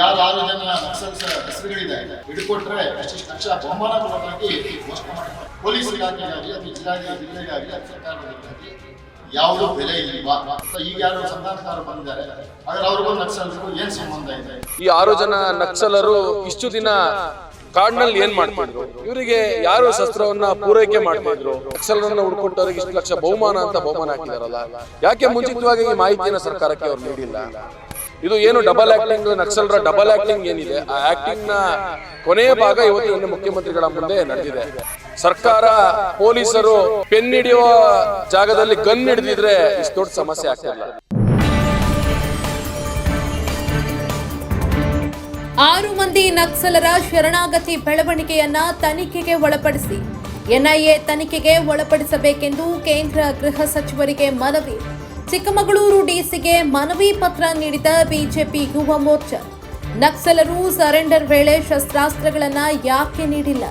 ಯಾರು ಆರು ಜನ ನಕ್ಸಲ್ಸ್ ಹೆಸರುಗಳಿದೆ ಹಿಡ್ಕೊಟ್ರೆ ಅಷ್ಟಿಷ್ಟು ಲಕ್ಷ ಬಹುಮಾನ ಕೊಡೋದಾಗಿ ಘೋಷಣೆ ಮಾಡಿದ್ದಾರೆ ಪೊಲೀಸ್ ಇಲಾಖೆಗಾಗಲಿ ಅಥವಾ ಜಿಲ್ಲಾಧಿಕಾರಿ ಜಿಲ್ಲೆಗಾಗಲಿ ಅಥವಾ ಸರ್ಕಾರದಲ್ಲಿ ಯಾವುದೋ ಬೆಲೆ ಇಲ್ವಾ? ಈಗ ಯಾರು ಸಂಧಾನಕಾರರು ಬಂದಿದ್ದಾರೆ. ಆದ್ರೆ ಅವ್ರಿಗೂ ನಕ್ಸಲ್ಸ್ಗೂ ಏನ್ ಸಂಬಂಧ ಇದೆ? ಈ ಆರು ಜನ ನಕ್ಸಲರು ಇಷ್ಟು ದಿನ ಕಾಡ್ನಲ್ಲಿ ಏನ್ ಮಾಡ್ತಿದ್ರು? ಇವರಿಗೆ ಯಾರು ಶಸ್ತ್ರವನ್ನ ಪೂರೈಕೆ ಮಾಡ್ತಿದ್ರು? ನಕ್ಸಲರನ್ನ ಹುಡ್ಕೊಟ್ಟವ್ರಿಗೆ ಇಷ್ಟು ಲಕ್ಷ ಬಹುಮಾನ ಅಂತ ಬಹುಮಾನ ಹಾಕಿದಾರಲ್ಲ. ಯಾಕೆ ಮುಂಚಿತವಾಗಿ ಈ ಮಾಹಿತಿಯನ್ನ ಸರ್ಕಾರಕ್ಕೆ ಅವ್ರು ನೀಡಿಲ್ಲ? ಇದು ಏನು ಡಬಲ್ ಆಕ್ಟಿಂಗ್ ನಕ್ಸಲರ ಡಬಲ್ ಆಕ್ಟಿಂಗ್ ಏನಿದೆ? ಆ ಆಕ್ಟಿಂಗ್ನ ಕೊನೆಯ ಭಾಗ ಇವತ್ತು ಮುಖ್ಯಮಂತ್ರಿಗಳ ಮುಂದೆ ನಡೆದಿದೆ. ಸರ್ಕಾರ ಪೊಲೀಸರು ಪೆನ್ ಹಿಡಿಯುವ ಜಾಗದಲ್ಲಿ ಗನ್ ಹಿಡಿದಿದ್ರೆ ಇಷ್ಟು ದೊಡ್ಡ ಸಮಸ್ಯೆ ಆಗ್ತಿಲ್ಲ ಆರು ಮಂದಿ ನಕ್ಸಲರ ಶರಣಾಗತಿ ಬೆಳವಣಿಗೆಯನ್ನ ತನಿಖೆಗೆ ಒಳಪಡಿಸಿ, ಎನ್ಐಎ ತನಿಖೆಗೆ ಒಳಪಡಿಸಬೇಕೆಂದು ಕೇಂದ್ರ ಗೃಹ ಸಚಿವರಿಗೆ ಮನವಿ. ಚಿಕ್ಕಮಗಳೂರು ಡಿಸಿಗೆ ಮನವಿ ಪತ್ರ ನೀಡಿದ ಬಿಜೆಪಿ ಯುವ ಮೋರ್ಚಾ. ನಕ್ಸಲರು ಸರೆಂಡರ್ ವೇಳೆ ಶಸ್ತ್ರಾಸ್ತ್ರಗಳನ್ನು ಯಾಕೆ ನೀಡಿಲ್ಲ?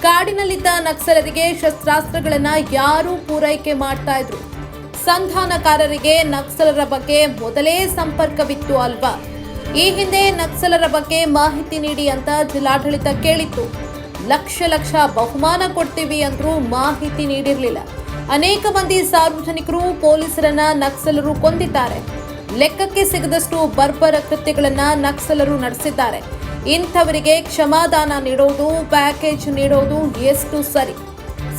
ಕಾಡಿನಲ್ಲಿದ್ದ ನಕ್ಸಲರಿಗೆ ಶಸ್ತ್ರಾಸ್ತ್ರಗಳನ್ನು ಯಾರು ಪೂರೈಕೆ ಮಾಡ್ತಾ ಇದ್ರು? ಸಂಧಾನಕಾರರಿಗೆ ನಕ್ಸಲರ ಬಗ್ಗೆ ಮೊದಲೇ ಸಂಪರ್ಕವಿತ್ತು ಅಲ್ವಾ? ಈ ಹಿಂದೆ ನಕ್ಸಲರ ಬಗ್ಗೆ ಮಾಹಿತಿ ನೀಡಿ ಅಂತ ಜಿಲ್ಲಾಡಳಿತ ಕೇಳಿತ್ತು. ಲಕ್ಷ ಲಕ್ಷ ಬಹುಮಾನ ಕೊಡ್ತೀವಿ ಅಂದ್ರೂ ಮಾಹಿತಿ ನೀಡಿರಲಿಲ್ಲ. ಅನೇಕ ಮಂದಿ ಸಾರ್ವಜನಿಕರು ಪೊಲೀಸರನ್ನ ನಕ್ಸಲರು ಕೊಂದಿದ್ದಾರೆ. ಲೆಕ್ಕಕ್ಕೆ ಸಿಗದಷ್ಟು ಬರ್ಬರ ಕೃತ್ಯಗಳನ್ನ ನಕ್ಸಲರು ನಡೆಸಿದ್ದಾರೆ. ಇಂಥವರಿಗೆ ಕ್ಷಮಾದಾನ ನೀಡೋದು, ಪ್ಯಾಕೇಜ್ ನೀಡೋದು ಎಷ್ಟು ಸರಿ?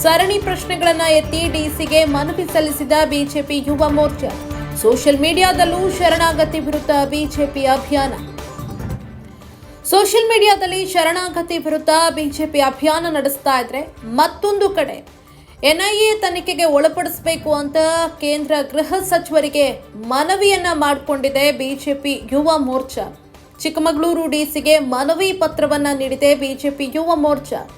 ಸರಣಿ ಪ್ರಶ್ನೆಗಳನ್ನ ಎತ್ತಿ ಡಿಸಿಗೆ ಮನವಿ ಸಲ್ಲಿಸಿದ ಬಿಜೆಪಿ ಯುವ ಮೋರ್ಚಾ. ಸೋಷಿಯಲ್ ಮೀಡಿಯಾದಲ್ಲೂ ಶರಣಾಗತಿ ವಿರುದ್ಧ ಬಿಜೆಪಿ ಅಭಿಯಾನ. ಸೋಷಿಯಲ್ ಮೀಡಿಯಾದಲ್ಲಿ ಶರಣಾಗತಿ ವಿರುದ್ಧ ಬಿಜೆಪಿ ಅಭಿಯಾನ ನಡೆಸ್ತಾ ಇದ್ರೆ ಮತ್ತೊಂದು ಕಡೆ ಎನ್ಐಎ ತನಿಖೆಗೆ ಒಳಪಡಿಸಬೇಕು ಅಂತ ಕೇಂದ್ರ ಗೃಹ ಸಚಿವರಿಗೆ ಮನವಿಯನ್ನ ಮಾಡಿಕೊಂಡಿದೆ ಬಿಜೆಪಿ ಯುವ ಮೋರ್ಚಾ. ಚಿಕ್ಕಮಗಳೂರು ಡಿಸಿಗೆ ಮನವಿ ಪತ್ರವನ್ನ ನೀಡಿದೆ ಬಿಜೆಪಿ ಯುವ ಮೋರ್ಚಾ.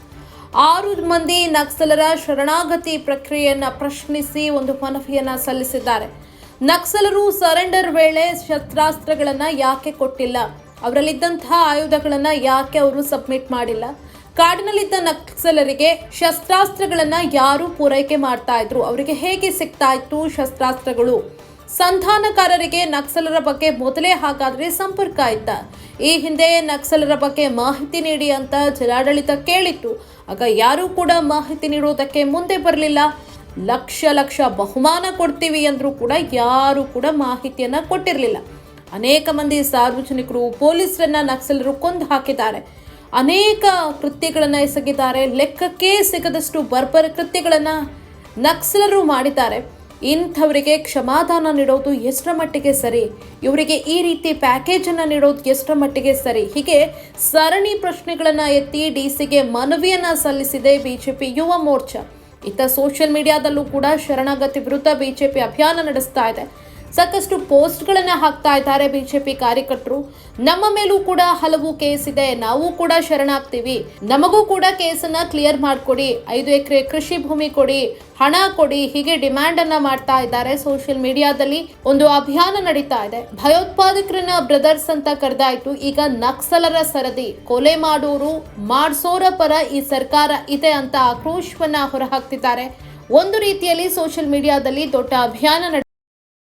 ಆರು ಮಂದಿ ನಕ್ಸಲರ ಶರಣಾಗತಿ ಪ್ರಕ್ರಿಯೆಯನ್ನ ಪ್ರಶ್ನಿಸಿ ಒಂದು ಮನವಿಯನ್ನ ಸಲ್ಲಿಸಿದ್ದಾರೆ. ನಕ್ಸಲರು ಸರೆಂಡರ್ ವೇಳೆ ಶಸ್ತ್ರಾಸ್ತ್ರಗಳನ್ನ ಯಾಕೆ ಕೊಟ್ಟಿಲ್ಲ? ಅವರಲ್ಲಿದ್ದಂತಹ ಆಯುಧಗಳನ್ನ ಯಾಕೆ ಅವರು ಸಬ್ಮಿಟ್ ಮಾಡಿಲ್ಲ? ಕಾಡಿನಲ್ಲಿದ್ದ ನಕ್ಸಲರಿಗೆ ಶಸ್ತ್ರಾಸ್ತ್ರಗಳನ್ನ ಯಾರು ಪೂರೈಕೆ ಮಾಡ್ತಾ ಇದ್ರು. ಅವರಿಗೆ ಹೇಗೆ ಸಿಗ್ತಾ ಇತ್ತು ಶಸ್ತ್ರಾಸ್ತ್ರಗಳು? ಸಂಧಾನಕಾರರಿಗೆ ನಕ್ಸಲರ ಬಗ್ಗೆ ಮೊದಲೇ ಹಾಗಾದ್ರೆ ಸಂಪರ್ಕ ಇದ್ದ ಈ ಹಿಂದೆ ನಕ್ಸಲರ ಬಗ್ಗೆ ಮಾಹಿತಿ ನೀಡಿ ಅಂತ ಜಿಲ್ಲಾಡಳಿತ ಕೇಳಿತ್ತು. ಆಗ ಯಾರೂ ಕೂಡ ಮಾಹಿತಿ ನೀಡುವುದಕ್ಕೆ ಮುಂದೆ ಬರಲಿಲ್ಲ. ಲಕ್ಷ ಲಕ್ಷ ಬಹುಮಾನ ಕೊಡ್ತೀವಿ ಅಂದರೂ ಕೂಡ ಯಾರೂ ಕೂಡ ಮಾಹಿತಿಯನ್ನು ಕೊಟ್ಟಿರಲಿಲ್ಲ. ಅನೇಕ ಮಂದಿ ಸಾರ್ವಜನಿಕರು, ಪೊಲೀಸರನ್ನ ನಕ್ಸಲರು ಕೊಂದು ಹಾಕಿದ್ದಾರೆ. ಅನೇಕ ಕೃತ್ಯಗಳನ್ನು ಎಸಗಿದ್ದಾರೆ. ಲೆಕ್ಕಕ್ಕೆ ಸಿಗದಷ್ಟು ಬರ್ಬರ ಕೃತ್ಯಗಳನ್ನು ನಕ್ಸಲರು ಮಾಡಿದ್ದಾರೆ. ಇಂಥವರಿಗೆ ಕ್ಷಮಾದಾನ ನೀಡೋದು ಎಷ್ಟರ ಮಟ್ಟಿಗೆ ಸರಿ? ಇವರಿಗೆ ಈ ರೀತಿ ಪ್ಯಾಕೇಜನ್ನು ನೀಡೋದು ಎಷ್ಟರ ಮಟ್ಟಿಗೆ ಸರಿ? ಹೀಗೆ ಸರಣಿ ಪ್ರಶ್ನೆಗಳನ್ನು ಎತ್ತಿ ಡಿ ಸಿಗೆ ಮನವಿಯನ್ನು ಸಲ್ಲಿಸಿದೆ ಬಿಜೆಪಿ ಯುವ ಮೋರ್ಚಾ. ಇತ್ತ ಸೋಷಿಯಲ್ ಮೀಡಿಯಾದಲ್ಲೂ ಕೂಡ ಶರಣಾಗತಿ ವಿರುದ್ಧ ಬಿಜೆಪಿ ಅಭಿಯಾನ ನಡೆಸ್ತಾ ಇದೆ. ಸಾಕಷ್ಟು ಪೋಸ್ಟ್ಗಳನ್ನ ಹಾಕ್ತಾ ಇದ್ದಾರೆ ಬಿಜೆಪಿ ಕಾರ್ಯಕರ್ತರು. ನಮ್ಮ ಮೇಲೂ ಕೂಡ ಹಲವು ಕೇಸ್ ಇದೆ. ನಾವು ಕೂಡ ಶರಣಾಗ್ತೀವಿ. ನಮಗೂ ಕೂಡ ಕೇಸನ್ನ ಕ್ಲಿಯರ್ ಮಾಡಿಕೊಡಿ. ಐದು ಎಕರೆ ಕೃಷಿ ಭೂಮಿ ಕೊಡಿ, ಹಣ ಕೊಡಿ, ಹೀಗೆ ಡಿಮ್ಯಾಂಡ್ ಅನ್ನ ಮಾಡ್ತಾ ಇದ್ದಾರೆ. ಸೋಷಿಯಲ್ ಮೀಡಿಯಾದಲ್ಲಿ ಒಂದು ಅಭಿಯಾನ ನಡೀತಾ ಇದೆ. ಭಯೋತ್ಪಾದಕರನ್ನ ಬ್ರದರ್ಸ್ ಅಂತ ಕರೆದಾಯ್ತು. ಈಗ ನಕ್ಸಲರ ಸರದಿ. ಕೊಲೆ ಮಾಡೋರು ಮಾಡಿಸೋರ ಪರ ಈ ಸರ್ಕಾರ ಇದೆ ಅಂತ ಆಕ್ರೋಶವನ್ನ ಹೊರಹಾಕ್ತಿದ್ದಾರೆ. ಒಂದು ರೀತಿಯಲ್ಲಿ ಸೋಷಿಯಲ್ ಮೀಡಿಯಾದಲ್ಲಿ ದೊಡ್ಡ ಅಭಿಯಾನ